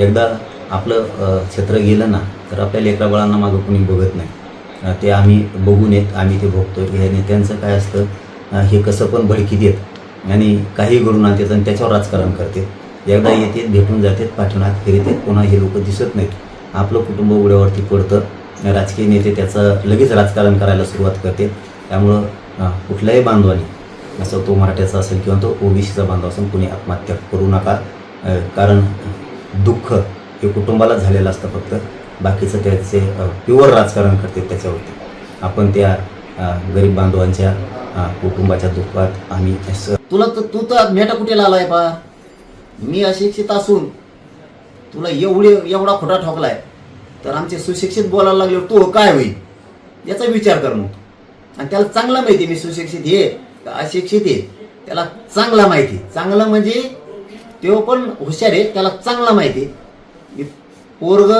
एकदा आपलं क्षेत्र गेलं ना तर आपल्या लेकरा बाळांना मागं कोणी बघत नाही. ते आम्ही बघून येत आम्ही ते भोगतो हे नेत्यांचं काय असतं हे कसं पण भडकी देत. आणि काही घडून आणतात आणि त्याच्यावर राजकारण करते. एकदा येते भेटून जातात पाठीमाग फिरतात पुन्हा हे लोक दिसत नाहीत. आपलं कुटुंब उड्यावरती पडतं. राजकीय नेते त्याचं लगेच राजकारण करायला सुरुवात करते. त्यामुळं कुठल्याही बांधवानी असं तो मराठ्याचा असेल किंवा तो ओबीसीचा बांधव असेल कुणी आत्महत्या करू नका. कारण दुःख हे कुटुंबाला झालेलं असतं फक्त. बाकीचं त्याचे प्युअर राजकारण करते त्याच्यावरती. आपण त्या गरीब बांधवांच्या कुटुंबाच्या दुःखात आम्ही तुला तर तू तर मेटा कुठे लालाय पा मी अशिक्षित असून तुला एवढे एवढा खोटा ठोकलाय. तर आमचे सुशिक्षित बोलायला लागले तू काय होईल? याचा विचार कर मग. आणि त्याला चांगला माहिती मी सुशिक्षित हे अशिक्षित आहे त्याला चांगला माहिती. चांगलं म्हणजे तो पण हुशार आहे त्याला चांगला माहिती आहे. पोरग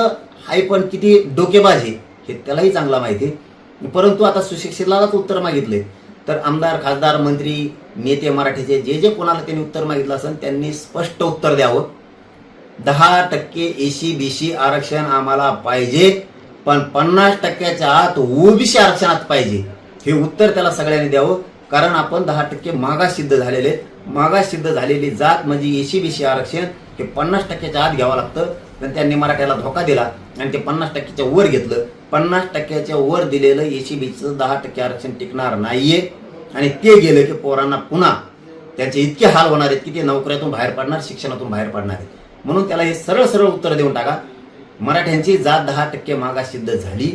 हाय पण किती डोकेबाज आहे हे त्यालाही चांगला माहिती आहे. परंतु आता सुशिक्षितलाच उत्तर मागितले तर आमदार खासदार मंत्री नेते मराठीचे जे जे कोणाला त्यांनी उत्तर मागितलं असेल त्यांनी स्पष्ट उत्तर द्यावं दहा टक्के एसी बीसी आरक्षण आम्हाला पाहिजे पण पन्नास टक्क्याच्या आत ओबीसी आरक्षणात पाहिजे हे उत्तर त्याला सगळ्यांनी द्यावं कारण आपण दहा टक्के मागास सिद्ध झालेले आहेत. मागास सिद्ध झालेली जात म्हणजे एसी बीसी आरक्षण हे पन्नास टक्क्याच्या आत घ्यावं लागतं. पण त्यांनी मराठ्याला धोका दिला आणि ते पन्नास टक्क्याच्या वर घेतलं. पन्नास टक्क्याच्या वर दिलेलं एसी बीचं दहा टक्के आरक्षण टिकणार नाहीये. आणि ते गेलं की पोरांना पुन्हा त्यांचे इतके हाल होणार आहेत की ते नोकऱ्यातून बाहेर पडणार शिक्षणातून बाहेर पडणार आहेत. म्हणून त्याला हे सरळ सरळ उत्तर देऊन टाका. मराठ्यांची जात दहा टक्के मागास सिद्ध झाली.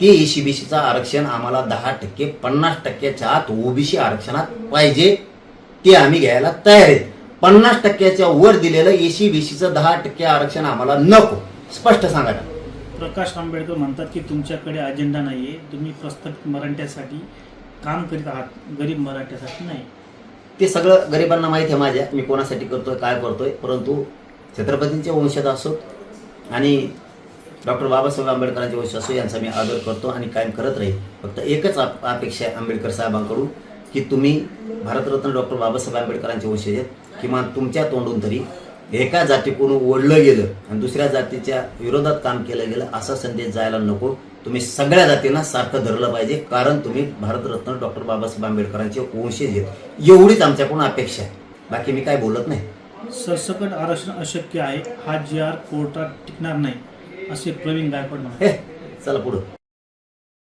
ते एसी बीसीचं आरक्षण आम्हाला दहा टक्के पन्नास टक्क्याच्या आत ओबीसी आरक्षणात पाहिजे. ते आम्ही घ्यायला तयार आहेत. पन्नास टक्क्याच्या वर दिलेलं एसी बीसीचं दहा टक्के आरक्षण आम्हाला नको. स्पष्ट सांगा प्रकाश आंबेडकर म्हणतात की तुमच्याकडे अजेंडा नाही आहे तुम्ही प्रस्थापित मराठ्यासाठी काम करीत आहात. गरीब मराठ्यासाठी नाही. ते सगळं गरिबांना माहिती आहे माझ्या. मी कोणासाठी करतोय काय करतोय. परंतु छत्रपतींचे वंशज असो आणि डॉक्टर बाबासाहेब आंबेडकरांचे वंश असो यांचा मी आदर करतो आणि कायम करत राहील फक्त एकच अपेक्षा आहे आंबेडकर साहेबांकडून. की तुम्ही भारतरत्न डॉक्टर बाबासाहेब आंबेडकरांचे वंशज आहेत. किमान तुमच्या तोंडून तरी एका जातीकडून ओढलं गेलं आणि दुसऱ्या जातीच्या विरोधात काम केलं गेलं असा संदेश जायला नको. तुम्ही सगळ्या जातींना सारखं धरलं पाहिजे कारण तुम्ही भारतरत्न डॉक्टर बाबासाहेब आंबेडकरांचे वंशज आहेत. एवढीच आमच्याकडून अपेक्षा आहे. बाकी मी काय बोलत नाही. सरसकट आरक्षण अशक्य आहे. हा जी आर कोर्टात टिकणार नाही असे प्रवीण गायकवाड म्हणाले. चला पुढं.